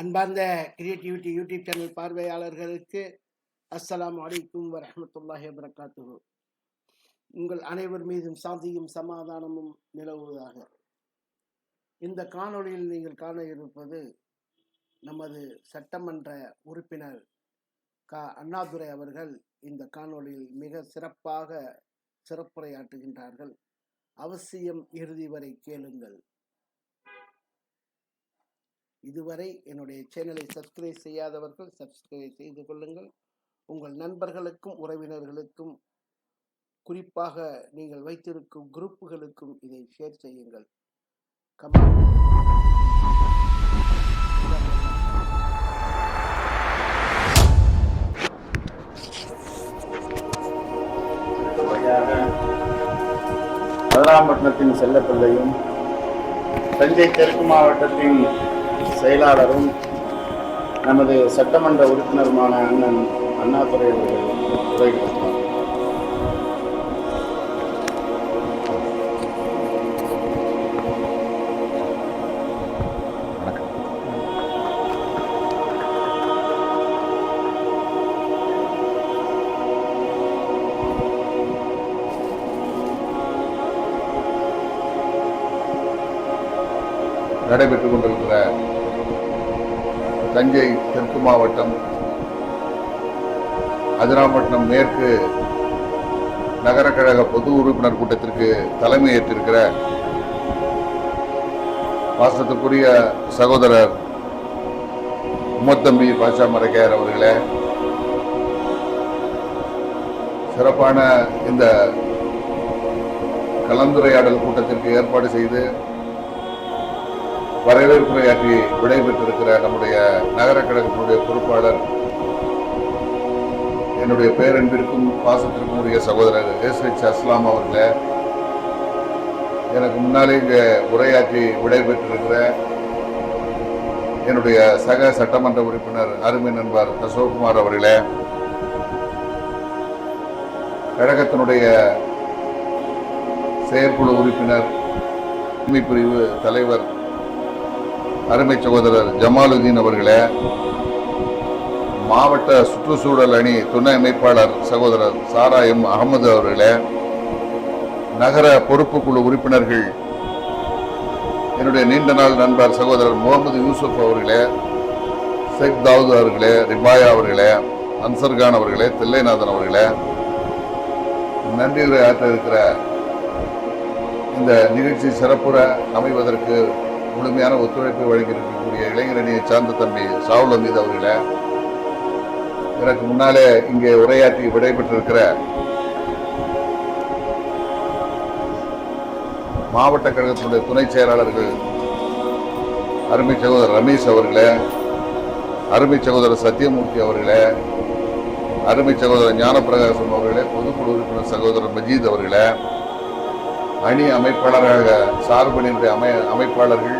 அன்பார்ந்த creativity YouTube channel பார்வையாளர்களுக்கு அஸ்லாம் அலைக்கும் வரமத்துல்லாஹி வரகாத்து உங்கள் அனைவர் மீதும் சாந்தியும் சமாதானமும் நிலவுவதாக. இந்த காணொளியில் நீங்கள் காண இருப்பது நமது சட்டமன்ற உறுப்பினர் க. அண்ணாதுரை அவர்கள் இந்த காணொளியில் மிக சிறப்பாக சிறப்புரையாற்றுகின்றார்கள். அவசியம் இறுதி வரை கேளுங்கள். இதுவரை என்னுடைய சேனலை சப்ஸ்கிரைப் செய்யாதவர்கள் சப்ஸ்கிரைப் செய்து கொள்ளுங்கள். உங்கள் நண்பர்களுக்கும் உறவினர்களுக்கும் குறிப்பாக நீங்கள் வைத்திருக்கும் குரூப்புகளுக்கும் இதை ஷேர் செய்யுங்கள். கமெண்ட் அடுத்தபடியாக செல்லப்பிள்ளையும் தஞ்சை தெற்கு மாவட்டத்தின் செயலாளரும் நமது சட்டமன்ற உறுப்பினருமான அண்ணன் அண்ணாதுரை அவர்கள் உரையாற்றுவார் நடைபெற்றுக் கொண்டிருக்கிற தஞ்சை தெற்கு மாவட்டம் அதிராம்பட்டினம் மேற்கு நகர கழக பொது உறுப்பினர் கூட்டத்திற்கு தலைமை ஏற்றிருக்கிற வாசத்துக்குரிய சகோதரர் உமத்தம்பி பாஷா மரக்கையர் அவர்களே சிறப்பான இந்த கலந்துரையாடல் கூட்டத்திற்கு ஏற்பாடு செய்து வரவேற்புரையாற்றி விடைபெற்றிருக்கிற நம்முடைய நகர கழகத்தினுடைய பொறுப்பாளர் என்னுடைய பேரன்பிற்கும் பாசத்திற்கும் உரிய சகோதரர் எஸ் ஹெச் அஸ்லாம் அவர்களே எனக்கு முன்னாலே இங்கே உரையாற்றி விடைபெற்றிருக்கிற என்னுடைய சக சட்டமன்ற உறுப்பினர் அருமை நண்பர் அசோக்குமார் அவர்களே கழகத்தினுடைய செயற்குழு உறுப்பினர் பிரிவு தலைவர் அருமை சகோதரர் ஜமாலுதீன் அவர்களே மாவட்ட சுற்றுச்சூழல் அணி துணை அமைப்பாளர் சகோதரர் சாரா எம் அகமது அவர்களே நகர பொறுப்பு குழு உறுப்பினர்கள் என்னுடைய நீண்ட நாள் நண்பர் சகோதரர் முகமது யூசுப் அவர்களே ஷேக் தாவூத் அவர்களே ரிபாயா அவர்களே அன்சர்கான் அவர்களே தில்லைநாதன் அவர்களே நன்றியுரை ஆற்ற இருக்கிற இந்த நிகழ்ச்சி சிறப்புற அமைவதற்கு முழுமையான ஒத்துழைப்பு வழங்கியிருக்கக்கூடிய இளைஞரணியை சார்ந்த தம்பி சாவுல் அமீத் அவர்களை எனக்கு முன்னாலே இங்கே உரையாற்றி விடைபெற்றிருக்கிற மாவட்ட கழகத்தினுடைய துணை செயலாளர்கள் அருமை சகோதரர் ரமேஷ் அவர்களே அருமை சகோதரர் சத்யமூர்த்தி அவர்களே அருமை சகோதரர் ஞானப்பிரகாசம் அவர்களே பொதுக்குழு உறுப்பினர் சகோதரர் மஜீத் அவர்களே அணி அமைப்பாளராக சார்பணியினுடைய அமை அமைப்பாளர்கள்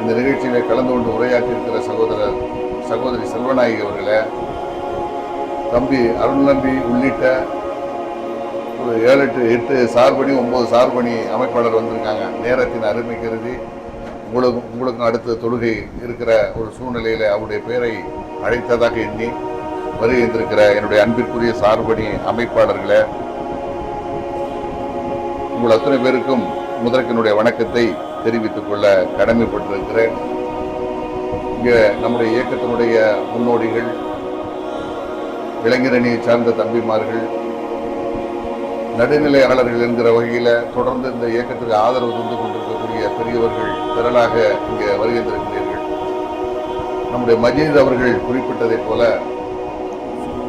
இந்த நிகழ்ச்சியில் கலந்து கொண்டு உரையாற்றியிருக்கிற சகோதரர் சகோதரி செல்வநாயகி அவர்களே தம்பி அருள்நம்பி உள்ளிட்ட ஒரு ஏழு எட்டு எட்டு சார்பணி ஒம்பது சார்பணி அமைப்பாளர் வந்திருக்காங்க. நேரத்தின் அருமை கருதி உங்களுக்கு உங்களுக்கும் அடுத்த தொழுகை இருக்கிற ஒரு சூழ்நிலையில் அவருடைய பெயரை அழைத்ததாக எண்ணி வருகின்றிருக்கிற என்னுடைய அன்பிற்குரிய சார்பணி அமைப்பாளர்களை உங்கள் அத்தனை பேருக்கும் முதற்கனுடைய வணக்கத்தை தெரிவித்துக் கொள்ள கடமைப்பட்டிருக்கிறேன். இங்கே நம்முடைய இயக்கத்தினுடைய முன்னோடிகள் இளைஞரணியை சார்ந்த தம்பிமார்கள் நடுநிலையாளர்கள் என்கிற வகையில் தொடர்ந்து இந்த இயக்கத்திற்கு ஆதரவு தந்து கொண்டிருக்கக்கூடிய பெரியவர்கள் திரளாக இங்கே வருகின்றிருக்கிறீர்கள் நம்முடைய மஜீத் அவர்கள் குறிப்பிட்டதைப் போல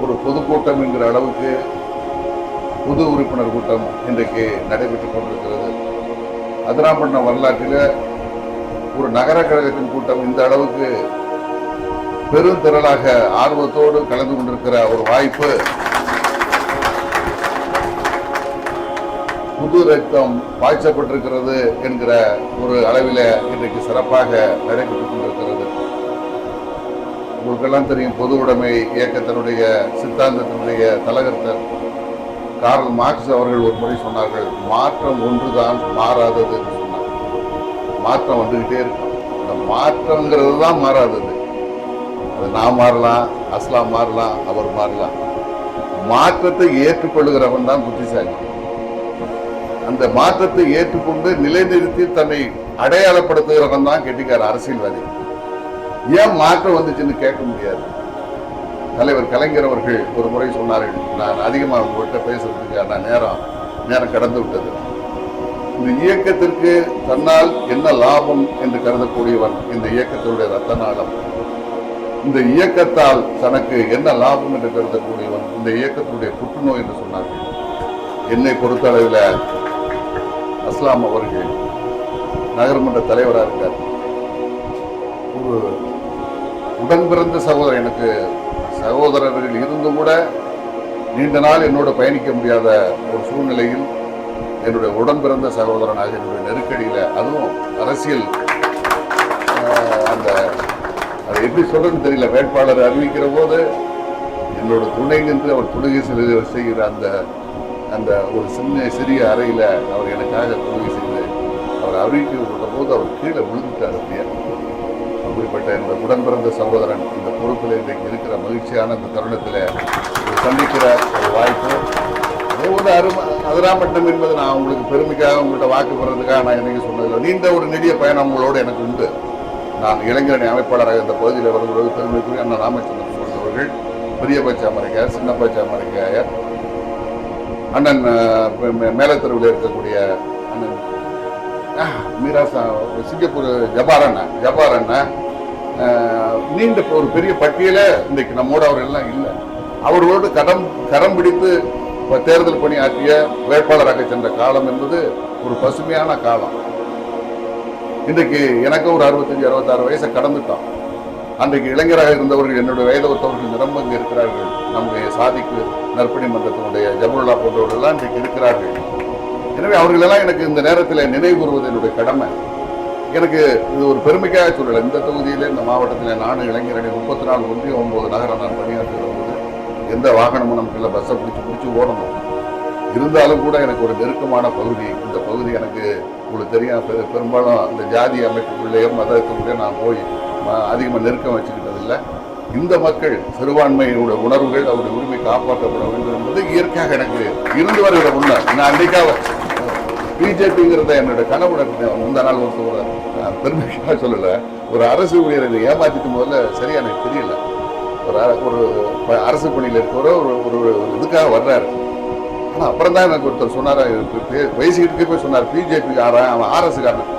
ஒரு பொதுக்கூட்டம் என்கிற அளவுக்கு புது உறுப்பினர் கூட்டம் இன்றைக்கு நடைபெற்றுக் கொண்டிருக்கிறது. அதிராம்பட்டினம் வரலாற்றில் ஒரு நகர கழகத்தின் கூட்டம் இந்த அளவுக்கு பெருந்திரளாக ஆர்வத்தோடு கலந்து கொண்டிருக்கிற ஒரு வாய்ப்பு. புது ரத்தம் பாய்ச்சப்பட்டிருக்கிறது என்கிற ஒரு அளவில் இன்றைக்கு சிறப்பாக நடைபெற்றுக் கொண்டிருக்கிறது. உங்களுக்கெல்லாம் தெரியும் பொது உடைமை இயக்கத்தினுடைய சித்தாந்தத்தினுடைய தலகர்த்தர். கார்ல் மார்க்ஸ் அவர்கள் ஒரு முறை சொன்னார்கள் மாற்றம் ஒன்றுதான் மாறாதது சொன்னார். மாற்றம் வந்துகிட்டே இருக்கும் அந்த மாற்றங்கிறது தான் மாறாதது. அது நான் மாறலாம் அஸ்லாம் மாறலாம் அவர் மாறலாம். மாற்றத்தை ஏற்றுக்கொள்ளுகிறவன் தான் புத்திசாலி. அந்த மாற்றத்தை ஏற்றுக்கொண்டு நிலைநிறுத்தி தன்னை அடையாளப்படுத்துகிறவன் தான் கெட்டிக்கார அரசியல்வாதி. ஏன் மாற்றம் வந்துச்சுன்னு கேட்க முடியாது. தலைவர் கலைஞர் அவர்கள் ஒரு முறை சொன்னார்கள் நான் அதிகமாக உங்கள்கிட்ட பேசுறதுக்கான நேரம் நேரம் கடந்து விட்டது. இந்த இயக்கத்திற்கு தன்னால் என்ன லாபம் என்று கருதக்கூடியவன் இந்த இயக்கத்தினுடைய ரத்த நாளம். இந்த இயக்கத்தால் தனக்கு என்ன லாபம் என்று கருதக்கூடியவன் இந்த இயக்கத்தினுடைய புற்றுநோய் என்று சொன்னார்கள். என்னை பொறுத்தளவில் அஸ்லாம் அவர்கள் நகர்மன்ற தலைவராக இருக்கார். ஒரு உடன் பிறந்த சகோதரர் எனக்கு சகோதரர்கள் இருந்தும் கூட நீண்ட நாள் என்னோட பயணிக்க முடியாத ஒரு சூழ்நிலையில் என்னுடைய உடன் பிறந்த சகோதரனாக என்னுடைய நெருக்கடியில் அதுவும் அரசியல் அந்த அதை எப்படி சொல்றதுன்னு தெரியல. வேட்பாளர் அறிவிக்கிற போது என்னோட துணை நின்று அவர் துணை செய்து- செய்கிற அந்த அந்த ஒரு சின்ன சிறிய அறையில் அவர் எனக்காக துணை செய்து அவர் அறிவிக்கப்பட்ட போது அவர் கீழே விழுந்துட்டார் அப்படியே. குறிப்பிட்ட இந்த உடன் பிறந்த சகோதரன் இந்த பொறுப்பில் இன்றைக்கு இருக்கிற மகிழ்ச்சியான இந்த தருணத்தில் சந்திக்கிற ஒரு வாய்ப்பு. அதே போல அரும அதிராமட்டம் என்பது நான் உங்களுக்கு பெருமைக்காக உங்கள்கிட்ட வாக்கு பெறதுக்காக நான் இன்றைக்கி சொன்னதில்லை. நீண்ட ஒரு நெடிய பயணம் உங்களோடு எனக்கு உண்டு. நான் இளைஞரணி அமைப்பாளராக இந்த பகுதியில் வரும்போது பெருமைக்குரிய அண்ணன் ராமச்சந்திரன் அவர்கள் பெரிய பச்சாமரைக்காயர் சின்ன பச்சாமரைக்காயர் அண்ணன் அஹ், மேலத்தெருவில் இருக்கக்கூடிய அண்ணன் மீராசா சிங்கப்பூர் ஜபார் அண்ணன் ஜபார் அண்ணன் நீண்ட ஒரு பெரிய பட்டியலை இன்றைக்கு நம்மோட அவர் எல்லாம் இல்லை. அவர்களோடு கடம் கரம் பிடித்து தேர்தல் பணி ஆற்றிய வேட்பாளராக சென்ற காலம் என்பது ஒரு பசுமையான காலம். இன்றைக்கு எனக்கு ஒரு அறுபத்தஞ்சு அறுபத்தாறு வயசை கடந்துட்டோம். அன்றைக்கு இளைஞராக இருந்தவர்கள் என்னுடைய வயது ஒருத்தவர்கள் நிரம்ப இங்கே இருக்கிறார்கள். நம்முடைய சாதிக்கு நற்பணி மன்றத்தினுடைய ஜபுல்லா போன்றவர்கள்லாம் இன்றைக்கு இருக்கிறார்கள். எனவே அவர்களெல்லாம் எனக்கு இந்த நேரத்தில் நினைவு கூறுவது என்னுடைய கடமை. எனக்கு இது ஒரு பெருமைக்காக சொல்லலை. இந்த தொகுதியில் இந்த மாவட்டத்தில் நானும் இளைஞரணி முப்பத்தி நாலு ஒன்றிய ஒன்பது நகரம் நான் பணியாற்றுகிற போது எந்த வாகனமும் நமக்கு இல்லை. பஸ்ஸை பிடிச்சி பிடிச்சி ஓடணும். இருந்தாலும் கூட எனக்கு ஒரு நெருக்கமான பகுதி. இந்த பகுதி எனக்கு உங்களுக்கு தெரியும். பெரு- பெரும்பாலும் இந்த ஜாதி அமைப்புக்குள்ளேயோ மதத்துக்குள்ளேயோ நான் போய் அதிகமாக நெருக்கம் வச்சுக்கிட்டதில்லை இந்த மக்கள் சிறுபான்மையினுடைய உணர்வுகள் அவருடைய உரிமை காப்பாற்றப்பட வேண்டும் என்பது இயற்கையாக எனக்கு இருந்து வருகிற முன்னர் நான் அன்றைக்காக பிஜேபிங்கிறத என்னோட கனவுட முந்த நாள் ஒரு பெருமைக்காக சொல்லலை. ஒரு அரசு ஊழியரை ஏமாற்றிட்டு முதல்ல சரியா எனக்கு தெரியல. ஒரு ஒரு அரசு பணியில் இருக்கிற ஒரு ஒரு இதுக்காக வர்றாரு. ஆனா அப்புறம் தான் எனக்கு ஒருத்தர் சொன்னார் பேசிக்கிட்டு போய் சொன்னார் பிஜேபி காரன் அவன் ஆர்எஸ் காரன்.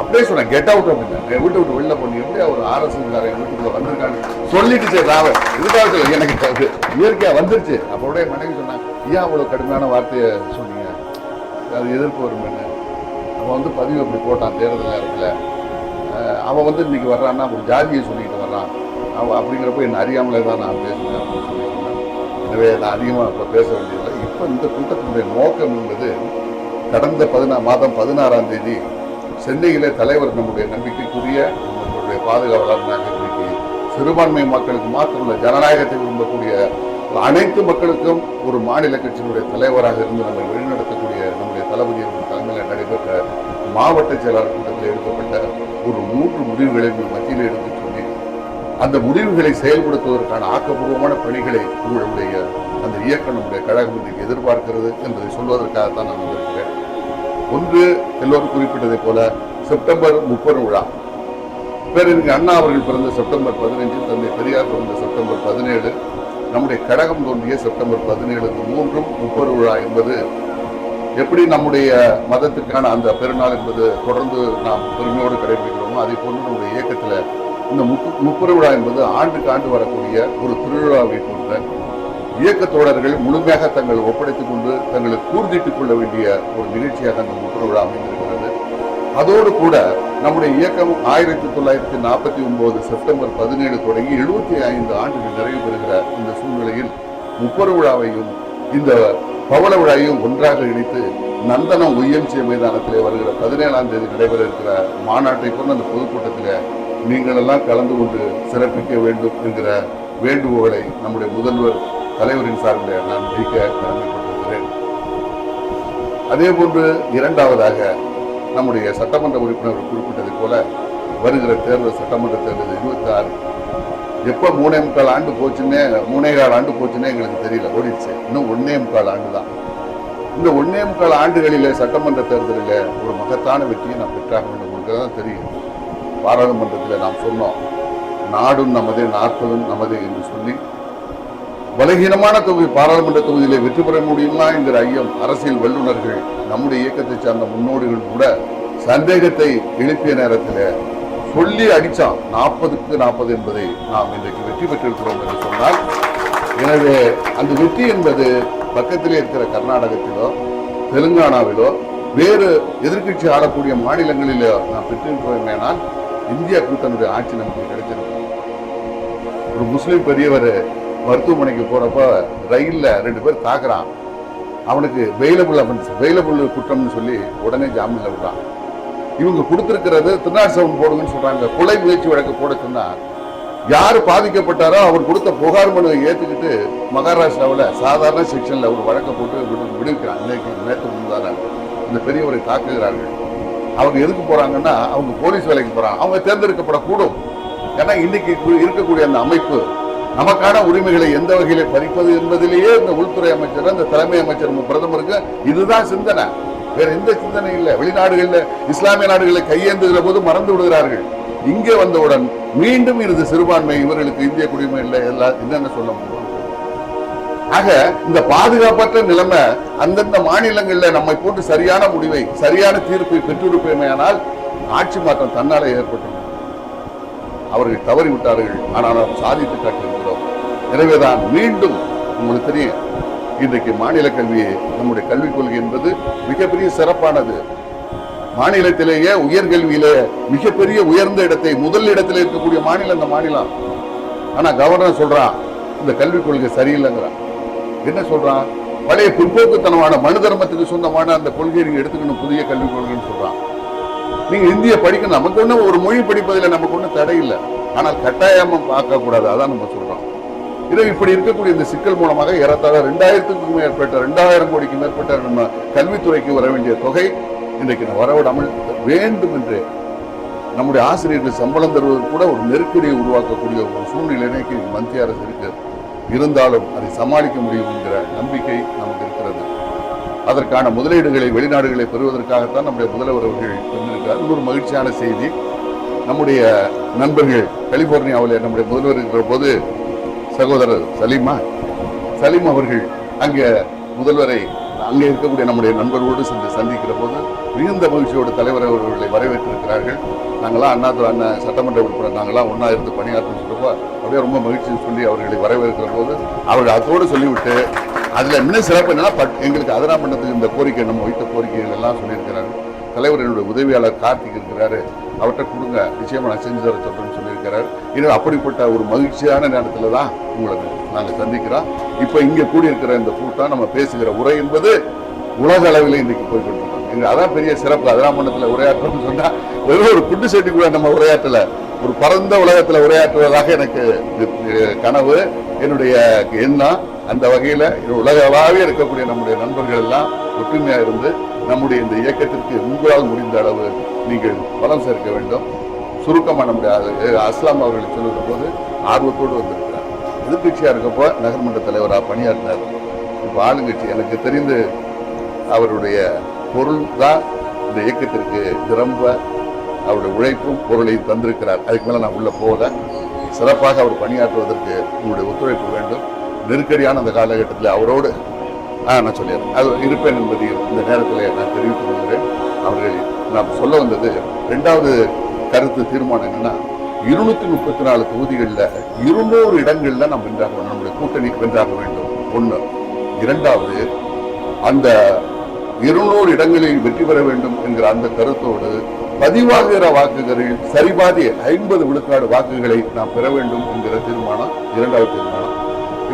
அப்படியே சொன்னேன் கெட் அவுட் அப்படின்னு. என் வீட்டை விட்டு வெளில பண்ணி எப்படி அவர் ஆர்எஸ் காரன் என் வீட்டுக்குள்ள வந்திருக்கான்னு சொல்லிட்டு சரி ராவன் இதுக்காக சொல்ல எனக்கு இயற்கையாக இயற்கையா வந்துருச்சு. அப்போடைய மனைவி சொன்னாங்க ஏன் அவ்வளவு கடுமையான வார்த்தையை சொன்னீங்க. அது எதிர்ப்பு என்ன? அவன் வந்து பதிவு அப்படி போட்டான் தேர்தல் நேரத்தில். அவன் வந்து இன்னைக்கு வர்றான்னா ஒரு ஜாதியை சொல்லிட்டு வர்றான். அவன் அப்படிங்கிறப்ப என்ன அறியாமலே தான் நான் பேசுனேன் அப்படின்னு சொல்லி எனவே நான் அதிகமாக இப்போ பேச வேண்டியதில்லை. இப்போ இந்த கூட்டத்தினுடைய நோக்கம் என்பது கடந்த பதினா மாதம் பதினாறாம் தேதி சென்னையிலே தலைவர் நம்முடைய நம்பிக்கைக்குரிய நம்மளுடைய பாதுகாவலர் இன்றைக்கு சிறுபான்மை மக்களுக்கு மாத்திரமல்ல ஜனநாயகத்தை விரும்பக்கூடிய அனைத்து மக்களுக்கும் ஒரு மாநில கட்சியினுடைய தலைவராக இருந்து நம்மை வழிநடத்தக்கூடிய நம்ம தளபதி அவர்கள் தலைமையில் நடைபெற்ற மாவட்ட செயலாளர் கூட்டத்தில் எடுக்கப்பட்ட ஒரு மூன்று முடிவுகளை உங்கள் மத்தியில் எடுத்து சொன்னேன் அந்த முடிவுகளை செயல்படுத்துவதற்கான ஆக்கப்பூர்வமான பணிகளை உங்களுடைய அந்த இயக்கம் நம்முடைய கழகம் இன்றைக்கு எதிர்பார்க்கிறது என்பதை சொல்வதற்காகத்தான் நான் வந்திருக்கிறேன். ஒன்று எல்லோரும் குறிப்பிட்டதைப் போல செப்டம்பர் முப்பது விழா. பேரறிஞர் அண்ணா அவர்கள் பிறந்த செப்டம்பர் பதினைஞ்சு தந்தை பெரியார் பிறந்த செப்டம்பர் பதினேழு. நம்முடைய கழகம் தோன்றிய செப்டம்பர் பதினேழு மூன்றும் முப்பது விழா என்பது எப்படி நம்முடைய மதத்திற்கான அந்த பெருநாள் என்பது தொடர்ந்து நாம் பெருமையோடு கடைபிடிக்கிறோமோ அதே போன்று நம்முடைய இயக்கத்தில் இந்த முப்பு முப்பது விழா என்பது ஆண்டுக்கு ஆண்டு வரக்கூடிய ஒரு திருவிழாவை போன்ற இயக்க தோழர்கள் முழுமையாக தங்கள் ஒப்படைத்துக் கொண்டு தங்களை கூர்ந்திட்டுக் கொள்ள வேண்டிய ஒரு நிகழ்ச்சியாக அந்த முப்பது விழா அமைந்திருக்கிறது. அதோடு கூட நம்முடைய இயக்கம் ஆயிரத்தி தொள்ளாயிரத்தி நாற்பத்தி ஒன்பது செப்டம்பர் பதினேழு தொடங்கி எழுபத்தி ஐந்து ஆண்டுகள் நிறைவு பெறுகிற இந்த சூழ்நிலையில் முப்பது விழாவையும் இந்த பவள விழாவையும் ஒன்றாக இணைத்து நந்தனம் ஒய்எம்சி மைதானத்திலே வருகிற பதினேழாம் தேதி நடைபெற இருக்கிற மாநாட்டை கொண்டு அந்த பொதுக்கூட்டத்தில் நீங்கள் எல்லாம் கலந்து கொண்டு சிறப்பிக்க வேண்டும் என்கிற வேண்டுகோளை நம்முடைய முதல்வர் தலைவரின் சார்பில் நான் வைக்க கடமைப்பட்டிருக்கிறேன். அதே போன்று இரண்டாவதாக நம்முடைய சட்டமன்ற உறுப்பினர்கள் குறிப்பிட்டதைப் போல வருகிற தேர்தல் சட்டமன்ற தேர்தல் இருபத்தி ஆறு எப்போ மூணே முக்கால் ஆண்டு போச்சுன்னே மூணே கால் ஆண்டு போச்சுன்னே எங்களுக்கு தெரியல. ஓடிடுச்சு. இன்னும் ஒன்னே முக்கால் ஆண்டு தான் இந்த ஒன்னே முக்கால் ஆண்டுகளில் சட்டமன்ற தேர்தலில் ஒரு மகத்தான வெற்றியை நாம் பெற்றாக வேண்டும் உங்களுக்கு தான் தெரியும். பாராளுமன்றத்தில் நாம் சொன்னோம். நாடும் நமது நாற்பதும் நமது என்று சொல்லி. பலகீனமான தொகுதி பாராளுமன்ற தொகுதியிலே வெற்றி பெற முடியுமா என்கிற ஐயம் அரசியல் வல்லுநர்கள் நம்முடைய இயக்கத்தை சார்ந்த முன்னோடிகள் கூட சந்தேகத்தை எழுப்பிய நேரத்தில் சொல்லி அடித்தான் நாற்பதுக்கு நாற்பது என்பதை நாம் இன்றைக்கு வெற்றி பெற்றிருக்கிறோம் என்று சொன்னால் எனவே அந்த வெற்றி என்பது பக்கத்திலே இருக்கிற கர்நாடகத்திலோ தெலுங்கானாவிலோ வேறு எதிர்க்கட்சி ஆளக்கூடிய மாநிலங்களிலோ நாம் பெற்றிருக்கிறோமேனால் இந்தியா கூட்டணியுடைய ஆட்சி நமக்கு கிடைச்சிருக்கும் ஒரு முஸ்லீம் பெரியவர் மருத்துவமனைக்கு போறப்ப ரயிலில் ரெண்டு பேர் தாக்குறான். அவனுக்கு வெயிலபுள் அஃபென்ஸ் வெயிலபிள் குற்றம்னு சொல்லி உடனே ஜாமீனில் விடுறான் இவங்க கொடுத்திருக்கிறது திருநாள் சவுன் போடுங்கன்னு சொல்றாங்க. கொலை முயற்சி வழக்கு போட சொன்னா யார் பாதிக்கப்பட்டாரோ அவர் கொடுத்த புகார் மனுவை ஏத்துக்கிட்டு மகாராஷ்டிராவில் சாதாரண செக்ஷன்ல ஒரு வழக்கை போட்டு விடு விடுவிக்கிறான் இன்னைக்கு நேற்று முன்தான இந்த பெரியவரை தாக்குகிறார்கள். அவங்க எதுக்கு போறாங்கன்னா அவங்க போலீஸ் வேலைக்கு போறாங்க. அவங்க தேர்ந்தெடுக்கப்படக்கூடும். ஏன்னா இன்னைக்கு இருக்கக்கூடிய அந்த அமைப்பு நமக்கான உரிமைகளை எந்த வகையில பறிப்பது என்பதிலேயே இந்த உள்துறை அமைச்சர் இந்த தலைமை அமைச்சர் பிரதமருக்கு இதுதான் சிந்தனை. வேற எந்த சிந்தனை இல்லை. வெளிநாடுகளில் இஸ்லாமிய நாடுகளில் கையேந்துகிற போது மறந்து விடுகிறார்கள். இங்கே வந்தவுடன் மீண்டும் இது சிறுபான்மை இவர்களுக்கு இந்திய குடிமை இல்லை. எல்லாம் என்னென்ன சொல்ல முடியும்? ஆக இந்த பாதுகாப்பற்ற நிலைமை அந்தந்த மாநிலங்களில் நம்மை போட்டு சரியான முடிவை சரியான தீர்ப்பை பெற்றிருப்பேமையானால் ஆட்சி மாற்றம் தன்னாலே ஏற்பட்டுள்ளது அவர்கள் தவறி விட்டார்கள் ஆனால் நாம் சாதித்து காட்டியிருக்கிறோம். எனவேதான் மீண்டும் உங்களுக்கு தெரியும். இன்றைக்கு மாநில கல்வியை நம்முடைய கல்விக் கொள்கை என்பது மிகப்பெரிய சிறப்பானது. மாநிலத்திலேயே உயர்கல்வியிலே மிகப்பெரிய உயர்ந்த இடத்தை முதல் இடத்தில் இருக்கக்கூடிய மாநிலம் இந்த மாநிலம். ஆனா கவர்னர் சொல்றான் இந்த கல்விக் கொள்கை சரியில்லைங்கிறான். என்ன சொல்றான்? பழைய பிற்போக்குத்தனமான மனு தர்மத்துக்கு சொந்தமான அந்த கொள்கையை நீங்க எடுத்துக்கணும் புதிய கல்விக் கொள்கைன்னு சொல்றான். நீங்க இந்திய படிக்கணும் நமக்கு ஒன்றும் ஒரு மொழி படிப்பதில் நமக்கு ஒன்றும் தடை இல்லை. ஆனால் கட்டாயமாக பார்க்கக்கூடாது அதான் நம்ம சொல்றோம். இதை இப்படி இருக்கக்கூடிய இந்த சிக்கல் மூலமாக ஏறத்தாழ ரெண்டாயிரத்துக்கும் மேற்பட்ட ரெண்டாயிரம் கோடிக்கு மேற்பட்ட நம்ம கல்வித்துறைக்கு வர வேண்டிய தொகை இன்றைக்கு வரவிடாமல் வேண்டும் என்று நம்முடைய ஆசிரியர்கள் சம்பளம் தருவது கூட ஒரு நெருக்கடியை உருவாக்கக்கூடிய ஒரு சூழ்நிலைக்கு மத்திய அரசு இருக்கு. இருந்தாலும் அதை சமாளிக்க முடியும் என்கிற நம்பிக்கை நமக்கு இருக்கிறது. அதற்கான முதலீடுகளை வெளிநாடுகளை பெறுவதற்காகத்தான் நம்முடைய முதல்வர் அவர்கள் வந்திருக்கிறார். இது ஒரு மகிழ்ச்சியான செய்தி நம்முடைய நண்பர்கள் கலிபோர்னியாவில் நம்முடைய முதல்வர் இருக்கிற போது சகோதரர் சலீமா. சலீம் அவர்கள் அங்கே முதல்வரை அங்கே இருக்கக்கூடிய நம்முடைய நண்பர்களோடு சென்று சந்திக்கிற போது மிகுந்த மகிழ்ச்சியோடு தலைவர் அவர்களை வரவேற்றிருக்கிறார்கள். நாங்களாம் அண்ணாதுரை அண்ணன் சட்டமன்ற உறுப்பினர். நாங்களாம் ஒன்றா இருந்து பணியாற்றும் சொல்றப்போ அப்படியே ரொம்ப மகிழ்ச்சி சொல்லி அவர்களை வரவேற்கிற போது அவர்கள் அதோடு சொல்லிவிட்டு அதில் இன்னும் சிறப்பு என்னன்னா பட் எங்களுக்கு அதனா பண்ணதுக்கு இந்த கோரிக்கை நம்ம வைத்த கோரிக்கைகள் எல்லாம் சொல்லியிருக்கிறார்கள். தலைவர் என்னுடைய உதவியாளர் கார்த்திக் இருக்கிறாரு. அவர்கிட்ட கொடுங்க. நிச்சயமா நான் செஞ்சு தர சொல்றேன்னு சொல்லியிருக்கிறார். இன்னும் அப்படிப்பட்ட ஒரு மகிழ்ச்சியான நேரத்தில் தான் உங்களை நாங்கள் சந்திக்கிறோம். இப்போ இங்கே கூடியிருக்கிற இந்த கூட்டம் நம்ம பேசுகிற உரை என்பது உலக அளவில் இன்னைக்கு போய் இருக்கோம் அதான் பெரிய சிறப்பு. அதிராமண்டத்தில் உரையாற்றணும்னு சொன்னால் வெறும் ஒரு குண்டு செட்டிக்குள்ள நம்ம உரையாற்றல. ஒரு பரந்த உலகத்தில் உரையாற்றுவதாக எனக்கு கனவு. என்னுடைய எண்ணம் அந்த வகையில் உலகளாவே இருக்கக்கூடிய நம்முடைய நண்பர்கள் எல்லாம் ஒற்றுமையாக இருந்து நம்முடைய இந்த இயக்கத்திற்கு உங்களால் முடிந்த அளவு நீங்கள் பலம் சேர்க்க வேண்டும். சுருக்கமாக நம்முடைய அஸ்லாம் அவர்கள் சொல்லுகிற போது ஆர்வத்தோடு வந்திருக்கிறார். எதிர்கட்சியாக இருக்கப்போ நகர்மன்ற தலைவராக பணியாற்றினார். இப்போ ஆளுங்கட்சி எனக்கு தெரிந்து அவருடைய பொருள் தான் இந்த இயக்கத்திற்கு நிரம்ப அவருடைய உழைப்பும் பொருளையும் தந்திருக்கிறார். அதுக்கு மேலே நான் உள்ளே போகல. சிறப்பாக அவர் பணியாற்றுவதற்கு உங்களுடைய ஒத்துழைப்பு வேண்டும். நெருக்கடியான அந்த காலகட்டத்தில் அவரோடு ஆ நான் சொல்லிடுறேன். அது இருப்பேன் என்பதையும் இந்த நேரத்தில் நான் தெரிவித்துக் கொள்கிறேன். அவர்கள் நான் சொல்ல வந்தது ரெண்டாவது கருத்து தீர்மானம் என்னன்னா இருநூத்தி முப்பத்தி நாலு தொகுதிகளில் இருநூறு இடங்கள்ல நாம் வென்றாக நம்முடைய கூட்டணி வென்றாக வேண்டும். ஒண்ணு. இரண்டாவது அந்த இருநூறு இடங்களில் வெற்றி பெற வேண்டும் என்கிற அந்த கருத்தோடு பதிவாகிற வாக்குகளில் சரிபாதி ஐம்பது விழுக்காடு வாக்குகளை நாம் பெற வேண்டும் என்கிற தீர்மானம் இரண்டாவது தீர்மானம்.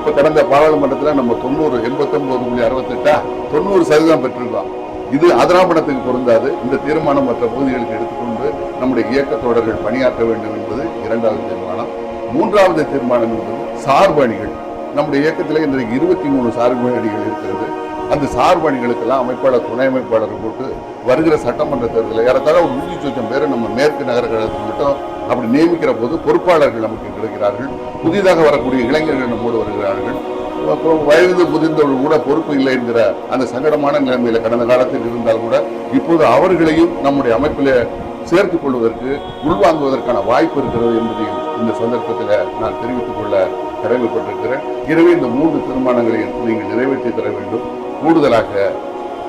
இப்ப கடந்த பாராளுமன்றத்தில் நம்ம தொண்ணூறு எண்பத்தொன்பது புள்ளி அறுபத்தெட்டா தொண்ணூறு சதவீதம் பெற்றிருக்கோம் இது அதராபணத்துக்கு பொருந்தாது. இந்த தீர்மானம் மற்ற பகுதிகளுக்கு எடுத்துக்கொண்டு நம்முடைய இயக்க தொடர்கள் பணியாற்ற வேண்டும் என்பது இரண்டாவது தீர்மானம். மூன்றாவது தீர்மானம் என்பது சார்பு அணிகள் நம்முடைய இயக்கத்தில் இன்றைக்கு இருபத்தி மூணு சார்பு அணிகள் இருக்கிறது. அந்த சார்பு அணிகளுக்கெல்லாம் அமைப்பாளர் துணை அமைப்பாளர் போட்டு வருகிற சட்டமன்ற தேர்தலில் ஏறத்தாழ ஒரு நூற்றி சொச்சம் பேர் நம்ம மேற்கு நகர கழகத்தில் மட்டும் அப்படி நியமிக்கிற போது பொறுப்பாளர்கள் நமக்கு கிடைக்கிறார்கள். புதிதாக வரக்கூடிய இளைஞர்கள் நம்மோடு வருகிறார்கள்? வயது முதிர்ந்தவர்கள் கூட பொறுப்பு இல்லை என்கிற அந்த சங்கடமான நிலைமையில கடந்த காலத்தில் இருந்தால் கூட இப்போது அவர்களையும் நம்முடைய அமைப்பில் சேர்த்துக் கொள்வதற்கு உள்வாங்குவதற்கான வாய்ப்பு இருக்கிறது என்பதையும் இந்த சந்தர்ப்பத்தில் நான் தெரிவித்துக் கொள்ள கடமைப்பட்டிருக்கிறேன். எனவே இந்த மூன்று தீர்மானங்களையும் நீங்கள் நிறைவேற்றி தர வேண்டும். கூடுதலாக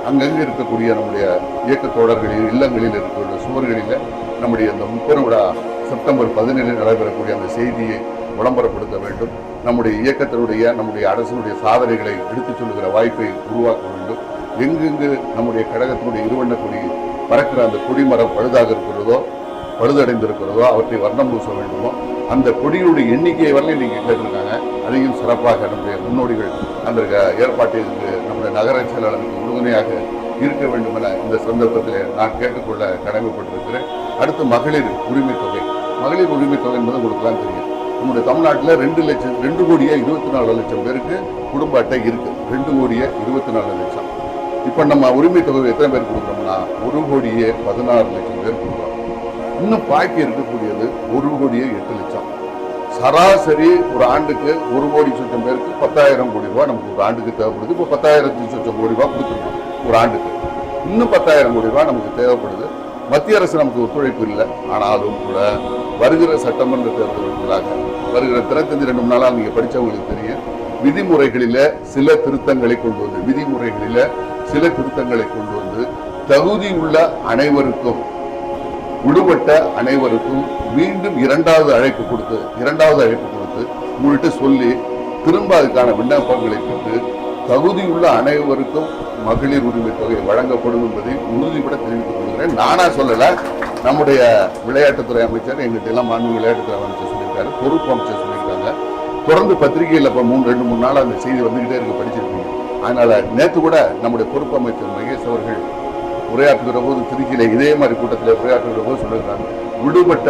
அங்கங்கே இருக்கக்கூடிய நம்முடைய இயக்க தோழர்களில் இல்லங்களில் இருக்கக்கூடிய சுவர்களில் நம்முடைய அந்த முப்பெரும் செப்டம்பர் பதினேழில் நடைபெறக்கூடிய அந்த செய்தியை விளம்பரப்படுத்த வேண்டும். நம்முடைய இயக்கத்தினுடைய நம்முடைய அரசினுடைய சாதனைகளை எடுத்துச் சொல்லுகிற வாய்ப்பை உருவாக்க வேண்டும். எங்கெங்கு நம்முடைய கழகத்தினுடைய இருவண்ண கொடி பறக்கிற அந்த கொடிமரம் பழுதாக இருக்கிறதோ பழுதடைந்திருக்கிறதோ அவற்றை வர்ணம் பூச வேண்டுமோ அந்த கொடியுடைய எண்ணிக்கையை வரல நீங்கள் கேட்டிருக்காங்க. அதையும் சிறப்பாக நம்முடைய முன்னோடிகள் அந்த ஏற்பாட்டிற்கு நம்முடைய நகர செயலாளருக்கு உறுதுணையாக இருக்க வேண்டும் என இந்த சந்தர்ப்பத்தில் நான் கேட்டுக்கொள்ள கடமைப்பட்டிருக்கிறேன். அடுத்து மகளிர் உரிமை தொகை மகளிர் உரிமை தொகை என்பது உங்களுக்குலாம் தெரியும். நம்முடைய தமிழ்நாட்டில் ரெண்டு லட்சம் ரெண்டு கோடியே இருபத்தி நாலு லட்சம் பேருக்கு குடும்ப அட்டை இருக்குது ரெண்டு கோடியே இருபத்தி நாலு லட்சம். இப்போ நம்ம உரிமை தொகை எத்தனை பேர் கொடுக்குறோம்னா ஒரு கோடியே பதினாறு லட்சம் பேர் கொடுக்குறோம். இன்னும் பாக்கி இருக்கக்கூடியது ஒரு கோடியே எட்டு லட்சம். சராசரி ஒரு ஆண்டுக்கு ஒரு கோடி சொச்சம் பேருக்கு பத்தாயிரம் கோடி ரூபாய் நமக்கு ஒரு ஆண்டுக்கு தேவைப்படுது. இப்போ பத்தாயிரத்தி சொச்சம் கோடி ரூபாய் கொடுத்துருக்கோம் ஒரு ஆண்டுக்கு. இன்னும் பத்தாயிரம் கோடி ரூபாய் நமக்கு தேவைப்படுது. மத்திய அரசு நமக்கு ஒத்துழைப்பு இல்லை. ஆனாலும் கூட வருகிற சட்டமன்ற தேர்தலுக்குள்ளாக வருகிற திறக்கஞ்சி ரெண்டு மூணு நாளாக நீங்கள் படித்தவங்களுக்கு தெரியும். விதிமுறைகளில சில திருத்தங்களை கொண்டு வந்து விதிமுறைகளில சில திருத்தங்களை கொண்டு வந்து தகுதி உள்ள அனைவருக்கும் விடுபட்ட அனைவருக்கும் மீண்டும் இரண்டாவது அழைப்பு கொடுத்து இரண்டாவது அழைப்பு கொடுத்து உங்கள்கிட்ட சொல்லி திரும்ப அதுக்கான விண்ணப்பங்களை பெற்று தகுதியுள்ள அனைவருக்கும் மகளிர் உரிமை தொகை வழங்கப்படும் என்பதை உறுதிபட தெரிவித்துக் கொள்கிறேன். நானா சொல்லலை நம்முடைய விளையாட்டுத்துறை அமைச்சர் எங்கிட்ட எல்லாம் மாண்பு விளையாட்டுத்துறை அமைச்சர் சொல்லியிருக்காரு. பொறுப்பு அமைச்சர் சொல்லியிருக்காங்க. தொடர்ந்து பத்திரிகையில் இப்போ மூணு ரெண்டு மூணு நாள் அந்த செய்தி வந்துகிட்டே இருக்கு படிச்சிருக்கீங்க. அதனால நேற்று கூட நம்முடைய பொறுப்பு அமைச்சர் மகேஷ் அவர்கள் உரையாற்றுகிற போது திருச்சியில் இதே மாதிரி கூட்டத்தில் உரையாற்றுகிற போது சொல்லியிருக்காங்க. விடுபட்ட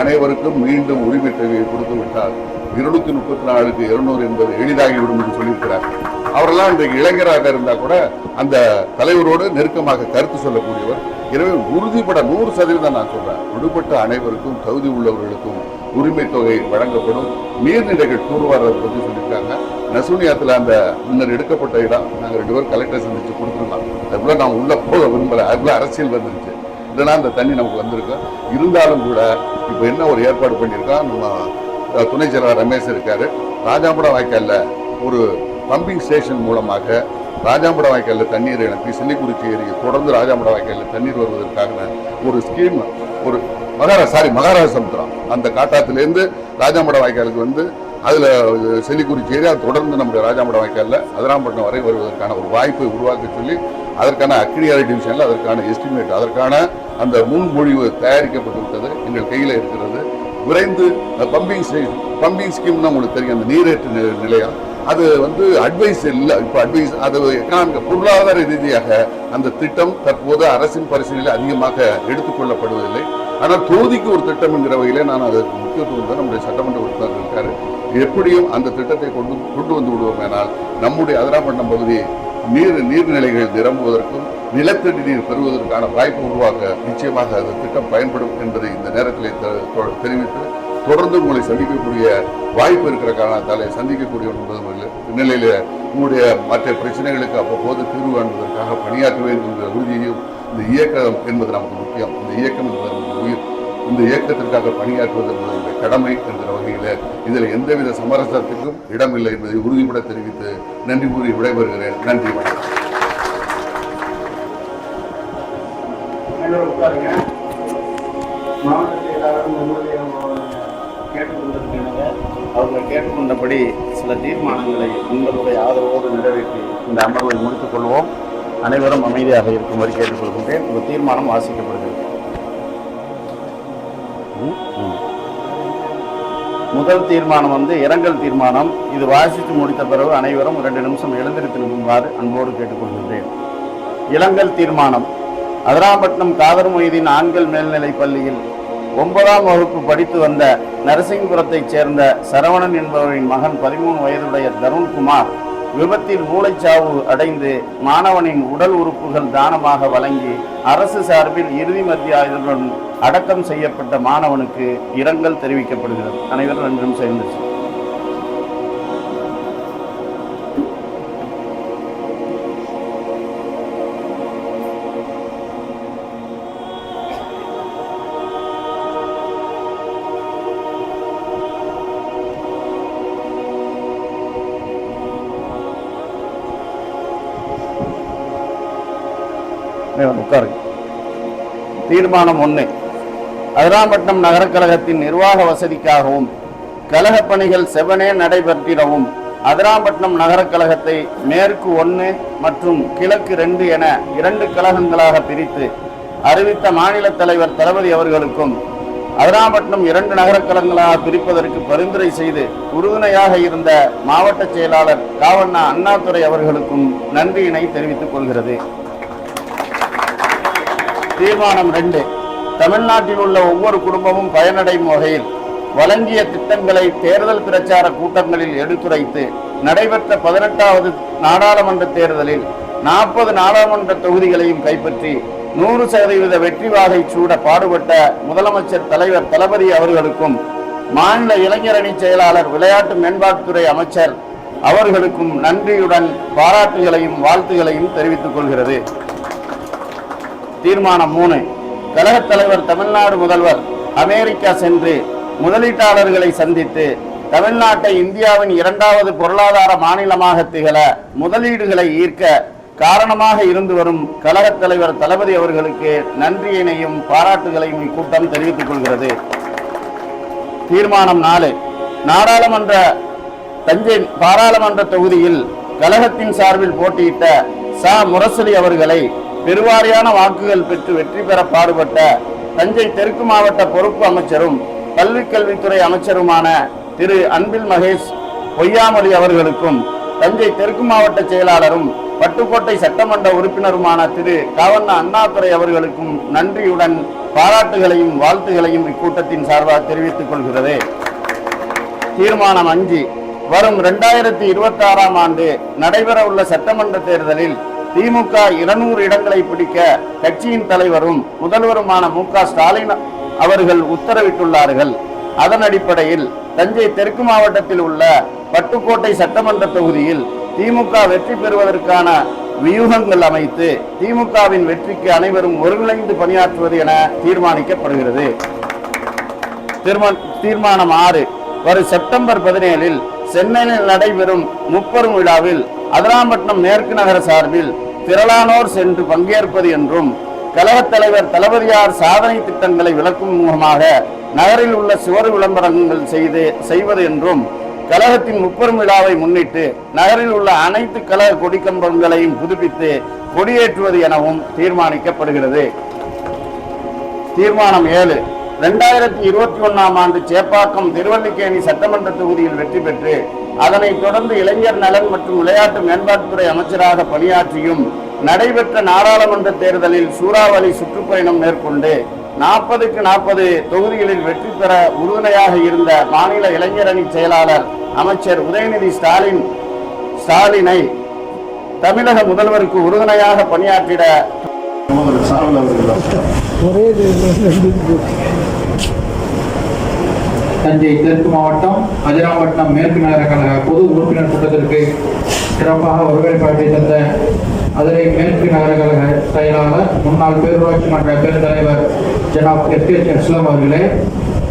அனைவருக்கும் மீண்டும் உரிமை தொகையை கொடுத்து விட்டால் இருநூத்தி முப்பத்தி நாலுக்கு இருநூறு என்பது எளிதாகிவிடும் என்று சொல்லியிருக்கிறார். அவரெல்லாம் இன்றைக்கு இளைஞராக இருந்தால் கூட அந்த தலைவரோடு நெருக்கமாக கருத்து சொல்லக்கூடியவர். எனவே உறுதிப்பட நூறு சதவீதம் நான் சொல்றேன். விடுபட்ட அனைவருக்கும் தகுதி உள்ளவர்களுக்கும் உரிமை தொகை வழங்கப்படும். நீர்நிலைகள் தூர்வாரதை பற்றி சொல்லியிருக்காங்க. நசுனியாத்தில் அந்த முன்னர் எடுக்கப்பட்ட இடம் நாங்கள் ரெண்டு பேரும் கலெக்டர் சந்திச்சு கொடுத்துருந்தோம். அதுக்குள்ள நான் உள்ள போக விரும்பலை. அதுக்குள்ள அரசியல் வந்துருச்சு. இல்லைன்னா அந்த தண்ணி நமக்கு வந்திருக்கும் இருந்தாலும் கூட இப்போ என்ன ஒரு ஏற்பாடு பண்ணியிருக்கோம் நம்ம துணை செயலாளர் ரமேஷ் இருக்காரு. ராஜாபுரம் வாய்க்கால்ல ஒரு பம்பிங் ஸ்டேஷன் மூலமாக ராஜாம்பட வாய்க்காலில் தண்ணீர் அனுப்பி சில்லிக்குறிச்சி ஏரியை தொடர்ந்து ராஜாம்பட வாய்க்காலில் தண்ணீர் வருவதற்காக ஒரு ஸ்கீம் ஒரு மகாரா சாரி மகாராஜ சமுத்திரம். அந்த காட்டாத்திலேருந்து ராஜாம்பட வாய்க்காலுக்கு வந்து அதில் செல்லிக்குறிச்சி ஏரியா தொடர்ந்து நம்முடைய ராஜாம்பட வாய்க்காலில் அதிராம்பட்டினம் வரை வருவதற்கான ஒரு வாய்ப்பை உருவாக்க சொல்லி அதற்கான அக்ரியாரி டிவிஷனில் அதற்கான எஸ்டிமேட் அதற்கான அந்த முன்மொழிவு தயாரிக்கப்பட்டுவிட்டது எங்கள் கையில் இருக்கிறது. விரைந்து பம்பிங் பம்பிங் ஸ்கீம்னா உங்களுக்கு தெரியும். அந்த நீரேற்று நிலையம். அது வந்து அட்வைஸ் இல்லை. இப்போ அட்வைஸ் அது எக்கனாமிக் பொருளாதார ரீதியாக அந்த திட்டம் தற்போது அரசின் பரிசீலனையில் அதிகமாக எடுத்துக்கொள்ளப்படுவதில்லை ஆனால் தொகுதிக்கு ஒரு திட்டம் என்கிற வகையில் நான் அதற்கு முக்கியத்துவம் தான் நம்முடைய சட்டமன்ற உறுப்பினர் இருக்காரு. எப்படியும் அந்த திட்டத்தை கொண்டு கொண்டு வந்து விடுவோமேனால் நம்முடைய அதராப்பட்டினம் பகுதி நீர் நீர்நிலைகள் நிரம்புவதற்கும் நிலத்தடி நீர் பெறுவதற்கான வாய்ப்பு உருவாக்க நிச்சயமாக அந்த திட்டம் பயன்படும் என்பதை இந்த நேரத்தில் தெரிவித்து தொடர்ந்து உங்களை சந்திக்கக்கூடிய வாய்ப்பு இருக்கிற காரணத்தாலே சந்திக்கக்கூடிய என்பது நிலையில உங்களுடைய மற்ற பிரச்சனைகளுக்கு அவ்வப்போது தீர்வு காண்பதற்காக பணியாற்றுவேன் என்ற உறுதியையும் இந்த இயக்கம் என்பது நமக்கு முக்கியம். இந்த இயக்கம் என்பது நமக்கு உயிர். இந்த இயக்கத்திற்காக பணியாற்றுவது என்பது என்னுடைய கடமை என்கிற வகையில் இதில் எந்தவித சமரசத்துக்கும் இடமில்லை என்பதை உறுதிபட தெரிவித்து நன்றி கூறி விடைபெறுகிறேன். நன்றி வணக்கம். மாவட்ட செயலாளரும் உங்களுடைய அவங்க கேட்டுக்கொண்டபடி சில தீர்மானங்களை உங்களுடைய ஆதரவோடு நிறைவேற்றி இந்த அமர்வை முடித்துக் கொள்வோம். அனைவரும் அமைதியாக இருக்கும்படி கேட்டுக்கொள்கின்றேன். உங்கள் தீர்மானம் வாசிக்கப்படுகிறது. முதல் தீர்மானம் வந்து இரங்கல் தீர்மானம். இது வாசித்து முடித்த பிறகு அனைவரும் இரண்டு நிமிஷம் எழுந்திருத்து நிற்குமாறு அன்போடு கேட்டுக்கொள்கின்றேன். இளங்கல் தீர்மானம். அதிராம்பட்டினம் காதர் மொய்தீன் ஆண்கள் மேல்நிலைப் பள்ளியில் ஒன்பதாம் வகுப்பு படித்து வந்த நரசிங்கபுரத்தைச் சேர்ந்த சரவணன் என்பவரின் மகன் பதிமூணு வயதுடைய தருண்குமார் விபத்தில் மூளைச்சாவு அடைந்து மாணவனின் உடல் உறுப்புகள் தானமாக வழங்கி அரசு சார்பில் இறுதி மத்தியாயுடன் அடக்கம் செய்யப்பட்ட மாணவனுக்கு இரங்கல் தெரிவிக்கப்படுகிறது. அனைவரும் நன்றும் சேர்ந்து உட்காருங்க. தீர்மானம் ஒன்று அதிராம்பட்டினம் நகரக்கழகத்தின் நிர்வாக வசதிக்காகவும் கழகப் பணிகள் செவனே நடைபெற்றிடவும் அதிராம்பட்டினம் நகரக்கழகத்தை மேற்கு ஒன்று மற்றும் கிழக்கு ரெண்டு என இரண்டு கழகங்களாக பிரித்து அறிவித்த மாநில தலைவர் தளபதி அவர்களுக்கும் அதிராம்பட்டினம் இரண்டு நகரக்கழகங்களாக பிரிப்பதற்கு பரிந்துரை செய்து உறுதுணையாக இருந்த மாவட்ட செயலாளர் காவண்ணா அண்ணாதுரை அவர்களுக்கும் நன்றியினை தெரிவித்துக் கொள்கிறது. தீர்மானம் ரெண்டு. தமிழ்நாட்டில் உள்ள ஒவ்வொரு குடும்பமும் பயனடையும் வகையில் வழங்கிய திட்டங்களை தேர்தல் பிரச்சார கூட்டங்களில் எடுத்துரைத்து நடைபெற்ற பதினெட்டாவது நாடாளுமன்ற தேர்தலில் நாற்பது நாடாளுமன்ற தொகுதிகளையும் கைப்பற்றி நூறு சதவீத வெற்றி வாகை சூட பாடுபட்ட முதலமைச்சர் தலைவர் தளபதி அவர்களுக்கும் மாநில இளைஞரணி செயலாளர் விளையாட்டு மேம்பாட்டுத்துறை அமைச்சர் அவர்களுக்கும் நன்றியுடன் பாராட்டுகளையும் வாழ்த்துகளையும் தெரிவித்துக் கொள்கிறது. தீர்மானம் மூணு. கழகத் தலைவர் தமிழ்நாடு முதல்வர் அமெரிக்கா சென்று முதலீட்டாளர்களை சந்தித்து தமிழ்நாட்டை இந்தியாவின் இரண்டாவது பொருளாதார மாநிலமாக திகழ முதலீடுகளை ஈர்க்க காரணமாக இருந்து வரும் கழகத் தலைவர் தளபதி அவர்களுக்கு நன்றியினையும் பாராட்டுகளையும் இக்கூட்டம் தெரிவித்துக் கொள்கிறது. தீர்மானம் நாலு. நாடாளுமன்ற தஞ்சை பாராளுமன்ற தொகுதியில் கழகத்தின் சார்பில் போட்டியிட்ட ச. முரசொலி அவர்களை பெருவாரியான வாக்குகள் பெற்று வெற்றி பெற பாடுபட்ட தஞ்சை தெற்கு மாவட்ட பொறுப்பு அமைச்சரும் கல்விக் கல்வித்துறை அமைச்சருமான திரு அன்பில் மகேஷ் பொய்யாமொழி அவர்களுக்கும் தஞ்சை தெற்கு மாவட்ட செயலாளரும் பட்டுக்கோட்டை சட்டமன்ற உறுப்பினருமான திரு காவண்ண அண்ணாதுரை அவர்களுக்கும் நன்றியுடன் பாராட்டுகளையும் வாழ்த்துகளையும் இக்கூட்டத்தின் சார்பாக தெரிவித்துக் கொள்கிறது. தீர்மானம் அஞ்சு. வரும் இரண்டாயிரத்தி இருபத்தி ஆறாம் ஆண்டு நடைபெற உள்ள சட்டமன்ற தேர்தலில் திமுக இருநூறு இடங்களை பிடிக்க கட்சியின் தலைவரும் முதல்வருமான மு ஸ்டாலின் அவர்கள் உத்தரவிட்டுள்ளார்கள். அதன் அடிப்படையில் தஞ்சை தெற்கு மாவட்டத்தில் உள்ள பட்டுக்கோட்டை சட்டமன்ற தொகுதியில் திமுக வெற்றி பெறுவதற்கான வியூகங்கள் அமைத்து திமுகவின் வெற்றிக்கு அனைவரும் ஒருங்கிணைந்து பணியாற்றுவது என தீர்மானிக்கப்படுகிறது. தீர்மா- தீர்மானம் ஆறு. வரும் செப்டம்பர் பதினேழில் சென்னையில் நடைபெறும் முப்பெரும் விழாவில் அதிராம்பட்டினம் மேற்கு நகர சார்பில் திரளானோர் சென்று பங்கேற்பது என்றும் கழகத் தலைவர் தளபதியார் சாதனை திட்டங்களை விளக்கும் முகமாக நகரில் உள்ள சுவர் விளம்பரங்கள் செய்து செய்வது என்றும் கழகத்தின் முப்பெரும் விழாவை முன்னிட்டு நகரில் உள்ள அனைத்து கழக கொடிக்கம்பங்களையும் புதுப்பித்து கொடியேற்றுவது எனவும் தீர்மானிக்கப்படுகிறது. தீர்மானம் ஏழு. ரெண்டாயிரத்தி இருபத்தி ஒன்னாம் ஆண்டு சேப்பாக்கம் திருவல்லிக்கேணி சட்டமன்ற தொகுதியில் வெற்றி பெற்று அதனைத் தொடர்ந்து இளைஞர் நலன் மற்றும் விளையாட்டு மேம்பாட்டுத்துறை அமைச்சராக பணியாற்றியும் நடைபெற்ற நாடாளுமன்ற தேர்தலில் சூறாவளி சுற்றுப்பயணம் மேற்கொண்டு நாற்பதுக்கு நாற்பது தொகுதிகளில் வெற்றி பெற உறுதுணையாக இருந்த மாநில இளைஞரணி செயலாளர் அமைச்சர் உதயநிதி ஸ்டாலின் ஸ்டாலினை தமிழக முதல்வருக்கு உறுதுணையாக பணியாற்றிட அவர்கள் தஞ்சை தெற்கு மாவட்டம் அஜராம்பட்டினம் மேற்கு நகர கழக பொது உறுப்பினர் கூட்டத்திற்கு சிறப்பாக வரவேற்பாட்டை தந்த அதிரை மேற்கு நகர கழக செயலாளர் முன்னாள் பேரூராட்சி மன்ற பேருந்தலைவர் ஜனாப் எஸ் கே அஸ்லாம் அவர்களே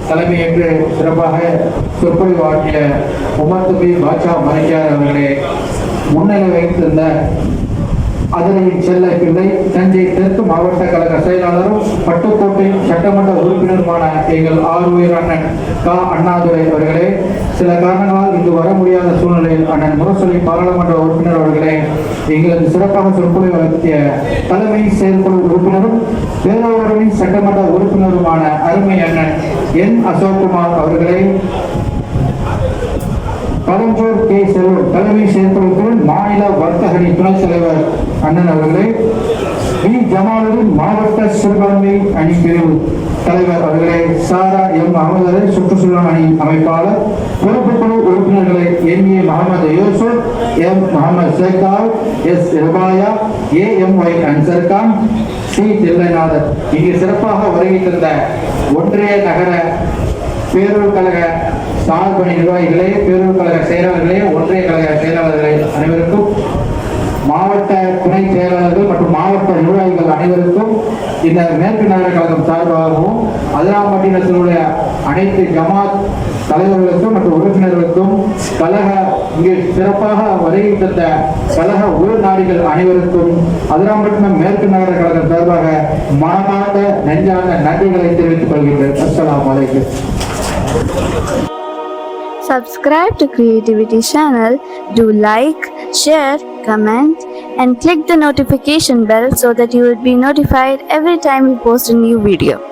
தலைமையேற்று சிறப்பாக சொற்பொழிவு ஆற்றிய உமர் துபி பாட்சா மணிக்கார் அவர்களே முன்னிலை வைத்திருந்த அதனையின் செல்ல பிள்ளை தஞ்சை தெற்கு மாவட்ட கழக செயலாளரும் பட்டுக்கோட்டை சட்டமன்ற உறுப்பினருமான எங்கள் ஆறுயிர் அண்ணன் கா. அண்ணாதுரை அவர்களே. சில காரணங்களால் இங்கு வர முடியாத சூழ்நிலையில் அண்ணன் முரசொலி பாராளுமன்ற உறுப்பினர் அவர்களே எங்களது சிறப்பாக சொற்பொழி வளர்த்திய தலைமை செயற்குழு உறுப்பினரும் பேரவரணி சட்டமன்ற உறுப்பினருமான அருமை அண்ணன் என். அசோக்குமார் அவர்களே. பரம்பூர் கே. செல்வம் தலைமை செயற்குழுக்கள் மாநில வர்த்தகணி துணைத் தலைவர் அண்ணன் அவர்களே வி. ஜமாலுடன் மாவட்ட சிறுபான்மை அணி பிரிவு தலைவர் அவர்களே சாரா எம். அகமது அலி சுற்றுச்சூழல் அணி அமைப்பாளர் பொறுப்பு குழு உறுப்பினர்களை M. A. Muhammad Yusuf M. Muhammad Sehgal S. Rifaya A. M. Y. Ansar Khan C. Thillainathar. இங்கு சிறப்பாக வருகை தந்த ஒன்றிய நகர பேரூர் கழக சார்பணி நிர்வாகிகளே பேரூர் கழக செயலாளர்களே ஒன்றிய கழக செயலாளர்களே அனைவருக்கும் மாவட்ட துணை செயலாளர்கள் மற்றும் மாவட்ட நிர்வாகிகள் அனைவருக்கும் இந்த மேற்கு நகர கழகம் சார்பாகவும் அதிராம்பட்டினத்தினுடைய அனைத்து ஜமாத் தலைவர்களுக்கும் மற்றும் உறுப்பினர்களுக்கும் கழக இங்கே சிறப்பாக வருகை தந்த கழக உயர்நாடிகள் அனைவருக்கும் அதிராம்பட்டினம் மேற்கு நகர கழகம் சார்பாக மனமார்ந்த நெஞ்சார்ந்த நன்றிகளை தெரிவித்துக் கொள்கின்றேன். அஸ்லாம் அலைக்கும். Subscribe to Creativity channel, do like, share, comment. And click the notification bell so that you will be notified every time we post a new video.